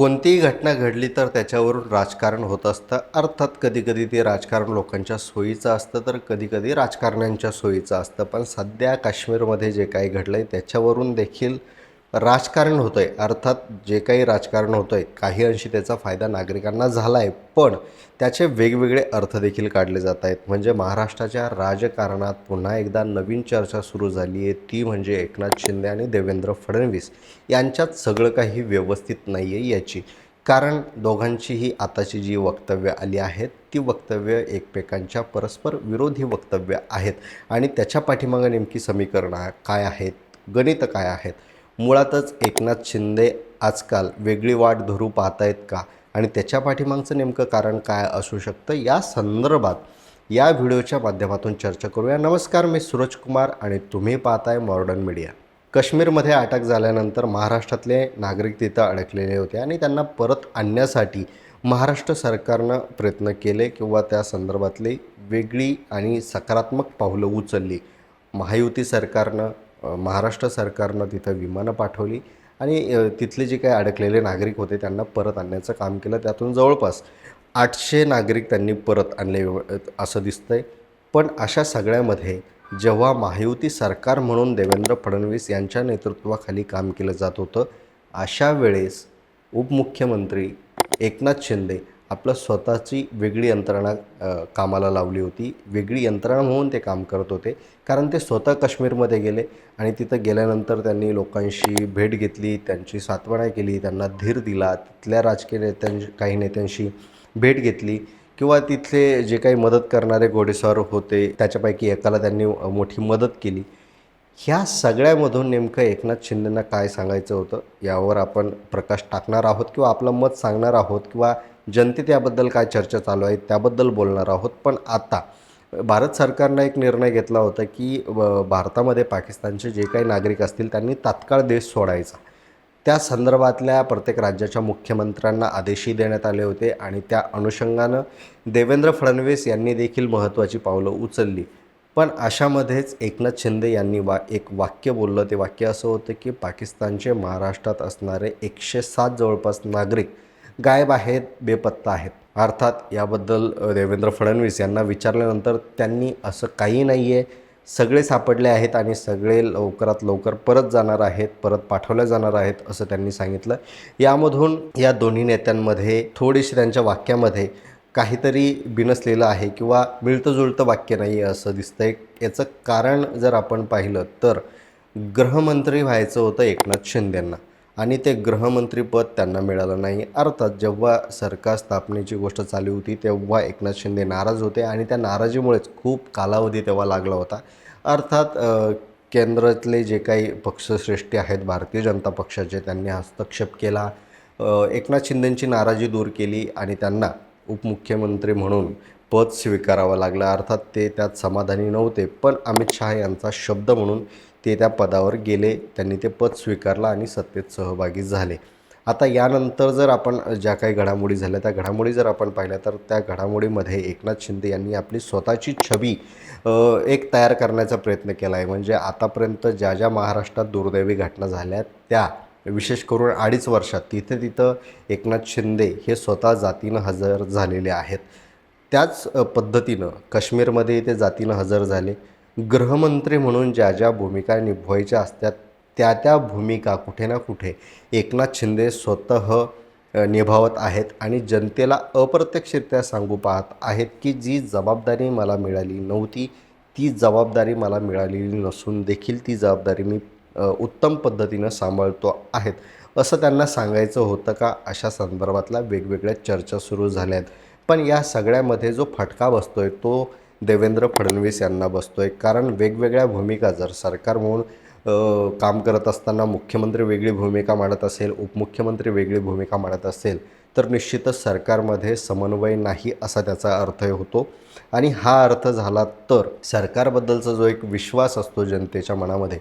कोणतीही घटना घडली तर त्याच्यावरून राजकारण होत असतं. अर्थात कधीकधी ते राजकारण लोकांच्या सोयीचं असतं तर कधीकधी राजकारण्यांच्या सोयीचं असतं. पण सध्या काश्मीरमध्ये जे काही घडलं आहे त्याच्यावरून देखील राजकारण होतं आहे अर्थात जे काही राजकारण होतं आहे काही अंशी त्याचा फायदा नागरिकांना झाला आहे पण त्याचे वेगवेगळे अर्थ देखील काढले जात आहेत. म्हणजे महाराष्ट्राच्या राजकारणात पुन्हा एकदा नवीन चर्चा सुरू झाली आहे ती म्हणजे एकनाथ शिंदे आणि देवेंद्र फडणवीस. यांच्यात सगळं काही व्यवस्थित नाही आहे याची. कारण दोघांचीही आताची जी वक्तव्य आली आहेत ती वक्तव्य एकमेकांच्या परस्पर विरोधी वक्तव्य आहेत. आणि त्याच्या पाठीमागं नेमकी समीकरणं काय आहेत गणितं काय आहेत मुळातच एकनाथ शिंदे आजकाल वेगळी वाट धरू पाहतायत का? आणि त्याच्या पाठीमागचं नेमकं कारण काय असू शकतं? या संदर्भात या व्हिडिओच्या माध्यमातून चर्चा करूया. नमस्कार मी सूरज कुमार आणि तुम्ही पाहताय मॉडर्न मीडिया. काश्मीरमध्ये अटक झाल्यानंतर महाराष्ट्रातले नागरिक तिथं अडकलेले होते आणि त्यांना परत आणण्यासाठी महाराष्ट्र सरकारनं प्रयत्न केले किंवा त्या संदर्भातली वेगळी आणि सकारात्मक पावलं उचलली. महायुती सरकारनं महाराष्ट्र सरकारनं तिथं विमानं पाठवली आणि तिथले जे काही अडकलेले नागरिक होते त्यांना परत आणण्याचं काम केलं. त्यातून जवळपास आठशे नागरिक त्यांनी परत आणले असं दिसतं आहे पण अशा सगळ्यामध्ये जेव्हा महायुती सरकार म्हणून देवेंद्र फडणवीस यांच्या नेतृत्वाखाली काम केलं जात होतं अशा वेळेस उपमुख्यमंत्री एकनाथ शिंदे आपलं स्वतःची वेगळी यंत्रणा कामाला लावली होती. वेगळी यंत्रणा म्हणून ते काम करत होते. कारण ते स्वतः काश्मीरमध्ये गेले आणि तिथं गेल्यानंतर त्यांनी लोकांशी भेट घेतली त्यांची सात्वना केली त्यांना धीर दिला. तिथल्या राजकीय नेत्यांशी काही नेत्यांशी भेट घेतली किंवा तिथले जे काही मदत करणारे घोडेस्वार होते त्याच्यापैकी एकाला त्यांनी मोठी मदत केली. ह्या सगळ्यामधून नेमकं एकनाथ शिंदेंना काय सांगायचं होतं? यावर आपण प्रकाश टाकणार आहोत किंवा आपलं मत सांगणार आहोत? किंवा जनतेत याबद्दल काय चर्चा चालू आहे त्याबद्दल बोलणार आहोत. पण आता भारत सरकारनं एक निर्णय घेतला होता की व- भारतामध्ये पाकिस्तानचे जे काही नागरिक असतील त्यांनी तात्काळ देश सोडायचा. त्या संदर्भातल्या प्रत्येक राज्याच्या मुख्यमंत्र्यांना आदेशही देण्यात आले होते आणि त्या अनुषंगानं देवेंद्र फडणवीस यांनी देखील महत्त्वाची पावलं उचलली. पण अशामध्येच एकनाथ शिंदे यांनी वा एक वाक्य बोललं. ते वाक्य असं होतं की पाकिस्तानचे महाराष्ट्रात असणारे एकशे सात जवळपास नागरिक गायब आहेत बेपत्ता आहेत. अर्थात याबद्दल देवेंद्र फडणवीस यांना विचारल्यानंतर त्यांनी असं काही नाही आहे सगळे सापडले आहेत आणि सगळे लवकरात लवकर परत जाणार आहेत परत पाठवले जाणार आहेत असं त्यांनी सांगितलं. यामधून या दोन्ही नेत्यांमध्ये थोडीशी त्यांच्या वाक्यामध्ये काहीतरी बिनसलेलं आहे किंवा मिळतं जुळतं वाक्य नाही आहे असं दिसतंय. याचं कारण जर आपण पाहिलं तर गृहमंत्री व्हायचं होतं एकनाथ शिंदेंना. आणि ते गृहमंत्रीपद त्यांना मिळालं नाही. अर्थात जेव्हा सरकार स्थापनेची गोष्ट चालू होती तेव्हा एकनाथ शिंदे नाराज होते आणि त्या नाराजीमुळेच खूप कालावधी तेव्हा लागला होता. अर्थात केंद्रातले जे काही पक्षश्रेष्ठी आहेत भारतीय जनता पक्षाचे त्यांनी हस्तक्षेप केला. एकनाथ शिंदेंची नाराजी दूर केली आणि त्यांना उपमुख्यमंत्री म्हणून पद स्वीकारावं लागलं. अर्थात ते त्यात समाधानी नव्हते. पण अमित शहा यांचा शब्द म्हणून ते त्या पदावर गेले. त्यांनी ते पद स्वीकारलं आणि सत्तेत सहभागी झाले. आता यानंतर जर आपण ज्या काही घडामोडी झाल्या त्या घडामोडी जर आपण पाहिल्या तर त्या घडामोडीमध्ये एकनाथ शिंदे यांनी आपली स्वतःची छबी एक तयार करण्याचा प्रयत्न केला आहे. म्हणजे आतापर्यंत ज्या ज्या महाराष्ट्रात दुर्दैवी घटना झाल्या त्या विशेष करून अडीच वर्षात तिथे तिथं एकनाथ शिंदे हे स्वतः जातीनं हजर झालेले आहेत. त्याच पद्धतीनं काश्मीरमध्ये ते जातीनं हजर झाले. गृहमंत्री म्हणून ज्या ज्या भूमिका निभवायच्या असतात त्या त्या भूमिका कुठे ना कुठे एकनाथ शिंदे स्वतः निभावत आहेत आणि जनतेला अप्रत्यक्षरित्या सांगू पाहत आहेत की जी जबाबदारी मला मिळाली नव्हती ती जबाबदारी मला मिळालेली नसून देखील ती जबाबदारी मी उत्तम पद्धतीनं सांभाळतो आहेत असं त्यांना सांगायचं होतं का? अशा संदर्भातल्या वेगवेगळ्या चर्चा सुरू झाल्या आहेत पण या सगळ्यामध्ये जो फटका बसतोय तो देवेंद्र फडणवीस यांना बसतोय. कारण वेगवेगळ्या भूमिका जर सरकार म्हणून काम करत असताना मुख्यमंत्री वेगळी भूमिका मांडत असेल उपमुख्यमंत्री वेगळी भूमिका मांडत असेल तर निश्चितच सरकारमध्ये समन्वय नाही असा त्याचा अर्थ होतो. आणि हा अर्थ झाला तर सरकारबद्दलचा जो एक विश्वास असतो जनतेच्या मनामध्ये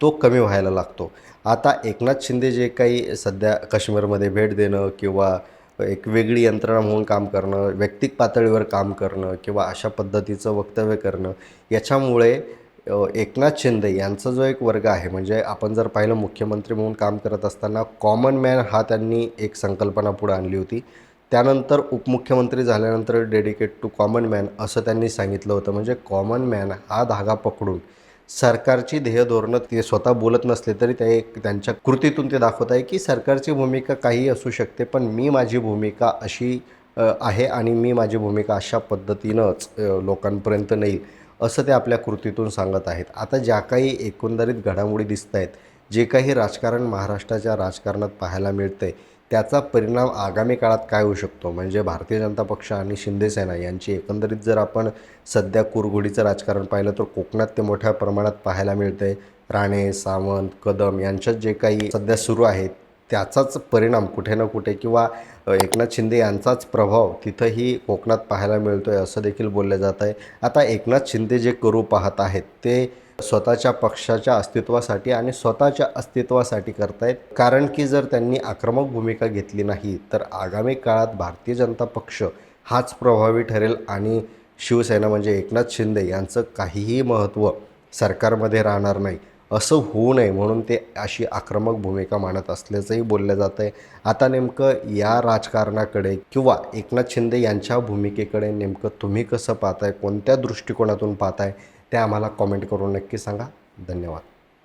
तो कमी व्हायला लागतो. आता एकनाथ शिंदे जे काही सध्या काश्मीरमध्ये भेट देणं किंवा एक वेगळी यंत्रणा म्हणून काम करणं वैयक्तिक पातळीवर काम करणं किंवा अशा पद्धतीचं वक्तव्य करणं याच्यामुळे एकनाथ शिंदे यांचा जो एक वर्ग आहे म्हणजे आपण जर पाहिलं मुख्यमंत्री म्हणून काम करत असताना कॉमन मॅन हा त्यांनी एक संकल्पना पुढे आणली होती. त्यानंतर उपमुख्यमंत्री झाल्यानंतर डेडिकेट टू कॉमन मॅन असं त्यांनी सांगितलं होतं. म्हणजे कॉमन मॅन हा धागा पकडून सरकारची ध्येय धोरणं ते स्वतः बोलत नसले तरी ते एक त्यांच्या कृतीतून ते दाखवत आहे की सरकारची भूमिका काही असू शकते पण मी माझी भूमिका अशी आहे आणि मी माझी भूमिका अशा पद्धतीनंच लोकांपर्यंत नेईल असं ते आपल्या कृतीतून सांगत आहेत. आता ज्या काही एकंदरीत घडामोडी दिसत आहेत जे काही राजकारण महाराष्ट्राच्या राजकारणात पाहायला मिळतं आहे त्याचा परिणाम आगामी काळात काय होऊ शकतो? म्हणजे भारतीय जनता पक्ष आणि शिंदेसेना यांची एकंदरीत जर आपण सध्या कुरघोडीचं राजकारण पाहिलं तर कोकणात ते मोठ्या प्रमाणात पाहायला मिळते. राणे सावंत कदम यांच्यात जे काही सध्या सुरू आहे त्याचाच परिणाम कुठे ना कुठे किंवा एकनाथ शिंदे यांचाच प्रभाव तिथंही कोकणात पाहायला मिळतो आहे असं देखील बोललं जात आहे आता एकनाथ शिंदे जे करू पाहत आहेत ते स्वतःच्या पक्षाच्या अस्तित्वासाठी आणि स्वतःच्या अस्तित्वासाठी करतायत. कारण की जर त्यांनी आक्रमक भूमिका घेतली नाही तर आगामी काळात भारतीय जनता पक्ष हाच प्रभावी ठरेल आणि शिवसेना म्हणजे एकनाथ शिंदे यांचं काहीही महत्त्व सरकारमध्ये राहणार नाही असं होऊ नये म्हणून ते अशी आक्रमक भूमिका मांडत असल्याचंही बोललं जातं आहे आता नेमकं या राजकारणाकडे किंवा एकनाथ शिंदे यांच्या भूमिकेकडे नेमकं तुम्ही कसं पाहताय? कोणत्या दृष्टिकोनातून पाहताय? ते आम्हाला कॉमेंट करून नक्की सांगा. धन्यवाद.